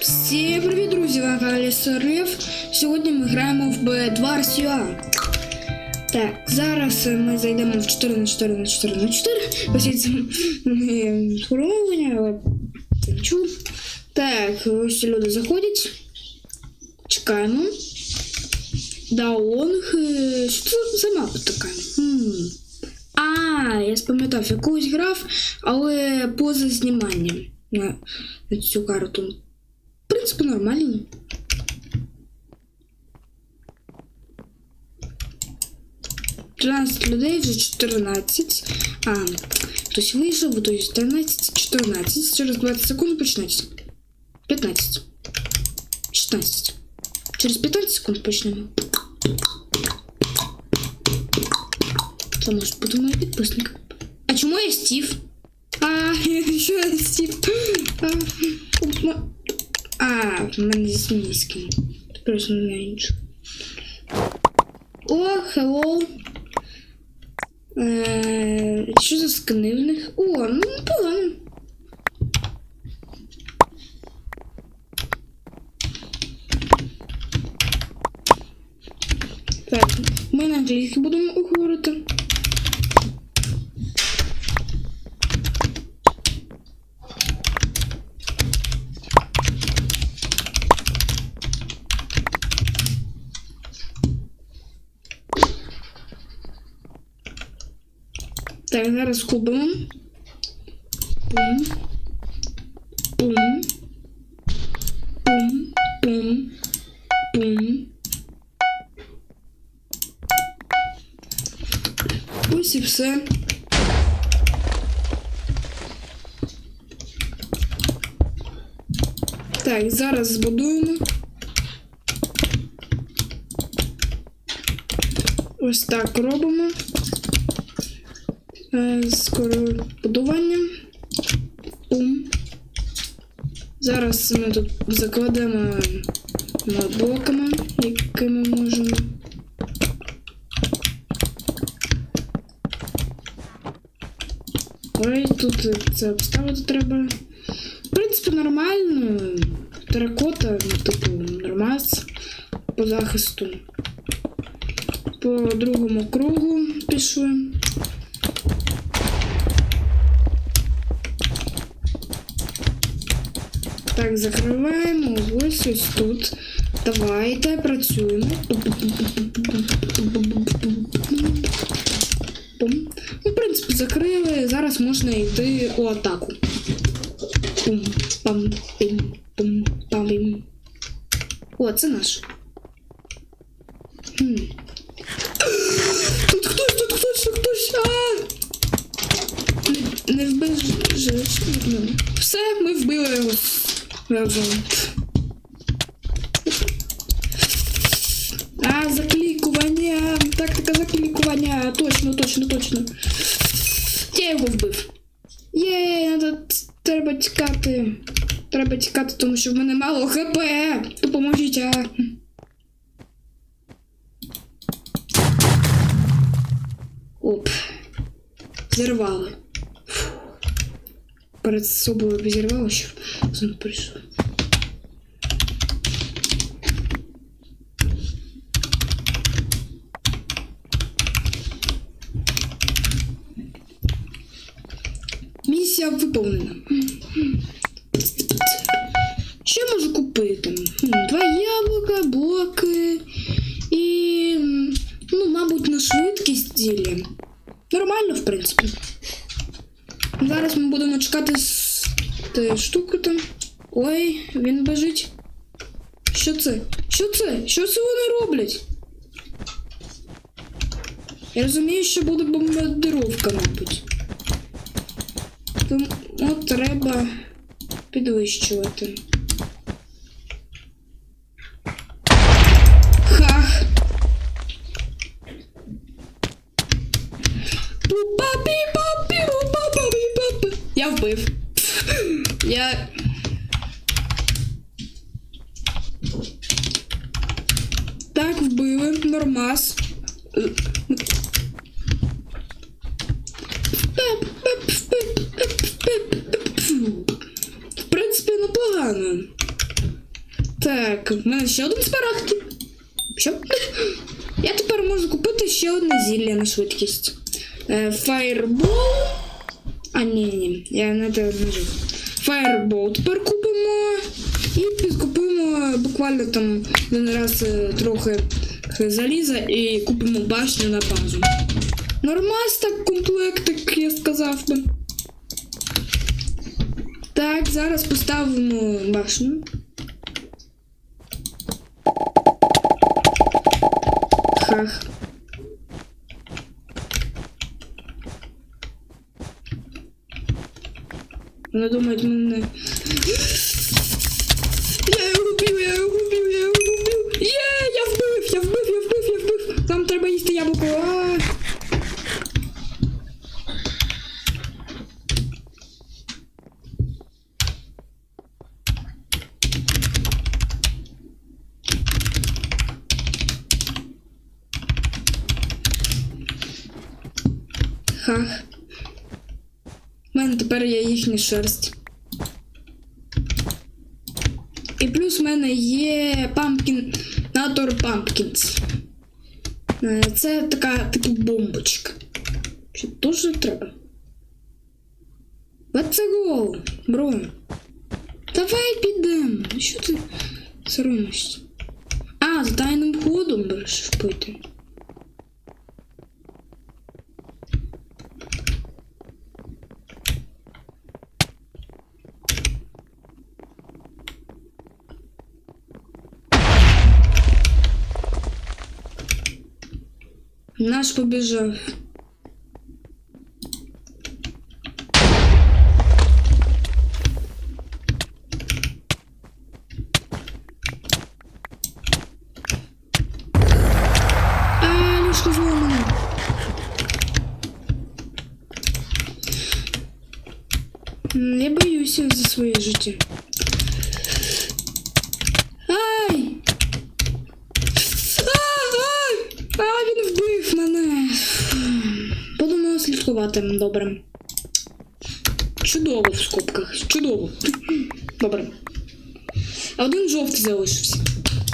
Всім привіт, друзі! Ви Галі Сорив. Сьогодні ми граємо в B2 Росія. Так, зараз ми зайдемо в 4 на 4 на 4 на 4. Ось це ми сформовані, але це нічого. Так, ось люди заходять. Чекаємо. Даонг. е, Що це за мапа така? А, я спам'ятав, якусь грав, але поза зніманням на, на цю карту. В принципі, нормально. Тринадцять людей вже 14. А, хтось вийшов, то есть 13, 14. Через 20 секунд почнеться. 15. 16. Через 15 секунд почнемо. Це може бути мій. А чому я Стів? А, що я Стів? А, а, в мене зі Смільським. Тепер не знаю. О, hello. Е, що за скини в них? О, ну непогано. Так, ми на англійській будемо говорити. Так, зараз кубимо. Пум. Пум. Пум. Пум. Пум. Ось і все. Так, зараз збудуємо. Ось так робимо. Е, Скоро будування. Зараз ми тут закладемо блоками, які ми можемо. Ой, тут це обставити треба. В принципі, нормально. Теракота, ну, типу, нормас по захисту. По другому кругу пішли. Так, закриваємо. Ось ось тут. Давайте працюємо. Пум. Ну, в принципі, закрили. Зараз можна йти у атаку. Пум, пам, пім, пум, пам. О, це наш. Разом. А, заклікування. Тактика заклікування. Точно, точно, точно. Я його вбив. Є, надо, треба тікати. Треба тікати, тому що в мене мало хп. Допоможіть, а. Оп. Зірвали. Фу. Перед собою обізірвало, що знову прийшов. Місія виповнена. Що я можу купити? Хм, Два яблука, блоки і. м, Ну, мабуть, на швидкість ділі. Нормально, в принципі. Зараз ми будемо чекати з тієї штуки там. Ой, він бежить. Що це? Що це? Що це вони роблять? Я розумію, що буде бомбардировка, мабуть. Тому треба підвищувати. Я вбив. Я. Так, вбили. Нормас. В принципі, непогано. Так, в мене ще один смарагд. Що? Я тепер можу купити ще одне зілля на швидкість. Е, Fireball. А, ні, ні, я не те нажив. Fireball тепер. І підкупимо буквально там один раз е, трохи заліза і купимо башню на базу. Нормас так комплектик, я сказав би. Так, зараз поставимо башню. Хах. Вони думають мене. Я його вбив, я його вбив, я його вбив. Є, я вбив, я вбив, я вбив, я вбив. Там треба їсти яблуко. А! Хах. У мене тепер шерсть. І плюс в мене є Nator Pumpkins. Е, Це така типу бомбочка. Що дуже треба. Let's go, бро. Давай підемо. Що ти соромишся? А, за тайним ходом будеш пити. Наш побіжав. А, ліжко зломане. М, Я боюся за своє життя. Слідкувати добре. Чудово в скобках. Чудово. Добре. Один жовтий залишився.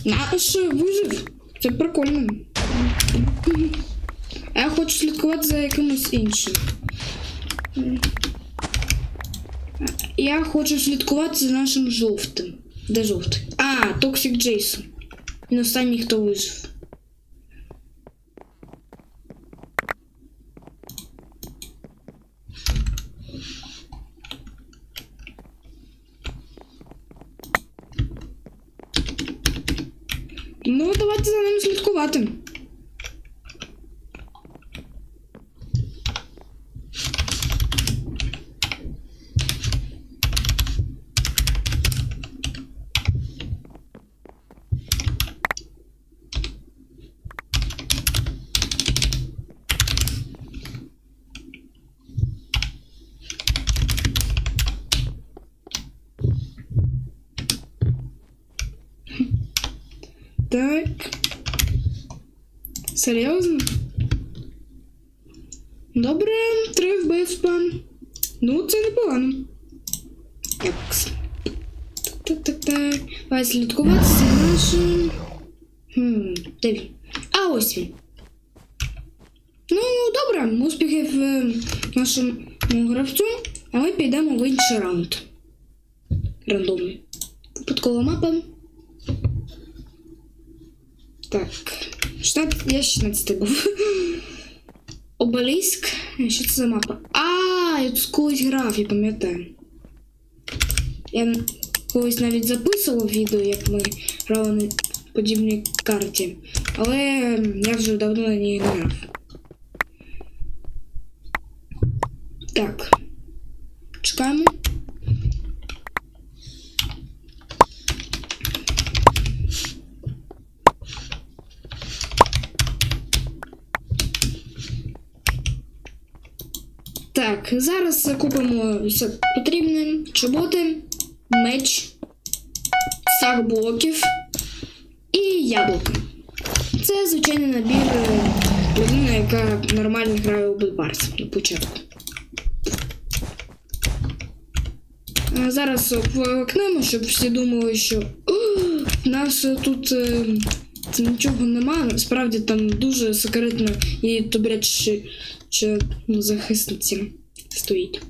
Наш вижив. Це прикольно. А я хочу слідкувати за якимось іншим. Я хочу слідкувати за нашим жовтим. Де жовтий? А, Токсик Джейсон. Він останній, хто вижив. Ну, давайте за ним слідкувати. Так. Серйозно? Добре, три вбивства. Ну, це непогано. Якс. Так-так-так. Давай слідкувати за нашим. Хм, де? А ось він. Ну, добре, успіхів е, нашому гравцю, а ми підемо в інший раунд. Рандомний. Випадкова мапа. Так. Штат, я 16 був. Обеліск. Що це за мапа? А, я тут колись грав, я пам'ятаю. Я колись навіть записував відео, як ми грали на подібній карті. Але я вже давно на ній не грав. Так. Чекаємо. Так, зараз купимо все потрібне. Чоботи, меч, стак блоків і яблуко. Це звичайний набір е, людини, яка нормально грає у Бетбарс на початку. Е, Зараз ввикнемо, щоб всі думали, що. «О, в нас тут е, нічого нема, насправді там дуже секретно і добряче ще ну, захисниця стоїть.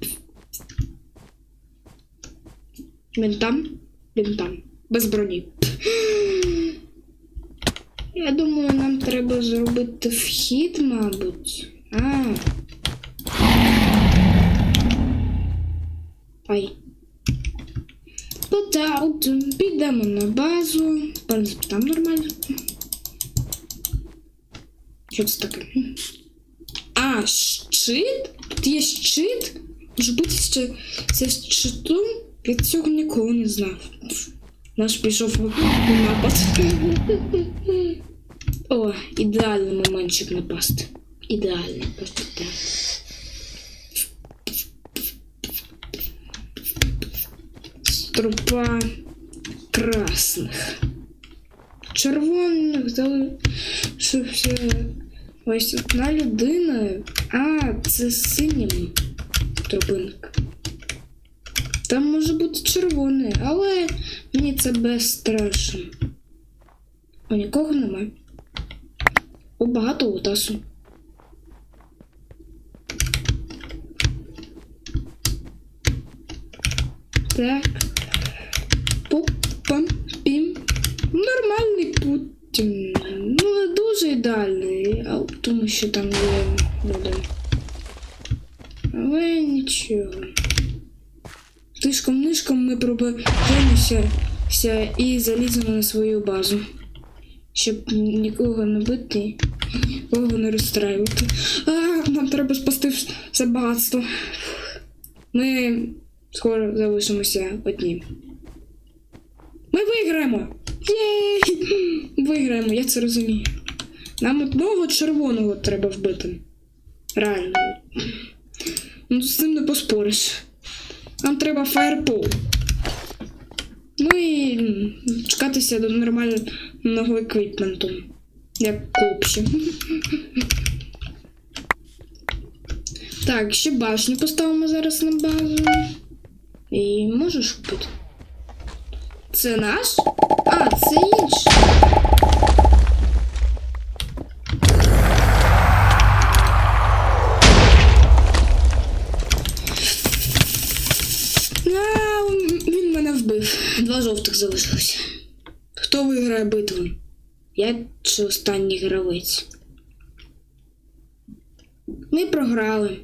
Він там, він там, без броні. Я думаю, нам треба зробити вхід, мабуть. А. Ай. Потаут, підемо на базу. В принципі, там нормально. Що це таке? А, щит? Тут є щит? Може бути ще це щитом? Я цього ніколи не знав. Наш пішов напад. О, ідеальний моментчик напасти. Ідеальний, просто так. Трупа красних. Червоних залишився ось одна людина. А, це синім трубинка. Там може бути червоний, але мені це безстрашно. О, нікого немає. О, багато лотасу. Так. Пуп-пам-пім. Нормальний Путін. Дуже ідеальний, тому що там є люди. Але нічого. Тишком нишком ми проберемося і заліземо на свою базу. Щоб нікого не бити, нікого не розстраювати. А, нам треба спасти все багатство. Ми скоро залишимося одні. Ми виграємо! Єй! Виграємо, я це розумію. Нам одного червоного треба вбити. Реально. Ну, з цим не поспориш. Нам треба фаерпол. Ну і чекатися до нормального еквіпменту. Як копші. Так, ще башню поставимо зараз на базу. І можеш купити. Це наш? А, це інший. Жовтих залишилося. Хто виграє битву? Я чи останній гравець? Ми програли.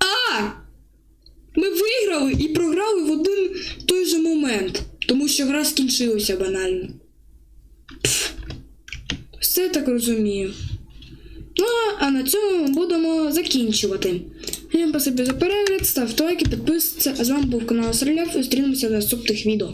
А! Ми виграли і програли в один той же момент, тому що гра скінчилася банально. Пф. Все так розумію. Ну, а на цьому будемо закінчувати. Всім спасибі за перегляд, ставте лайки, підписуйтесь. А з вами був канал Стріляв і зустрінемося в наступних відео.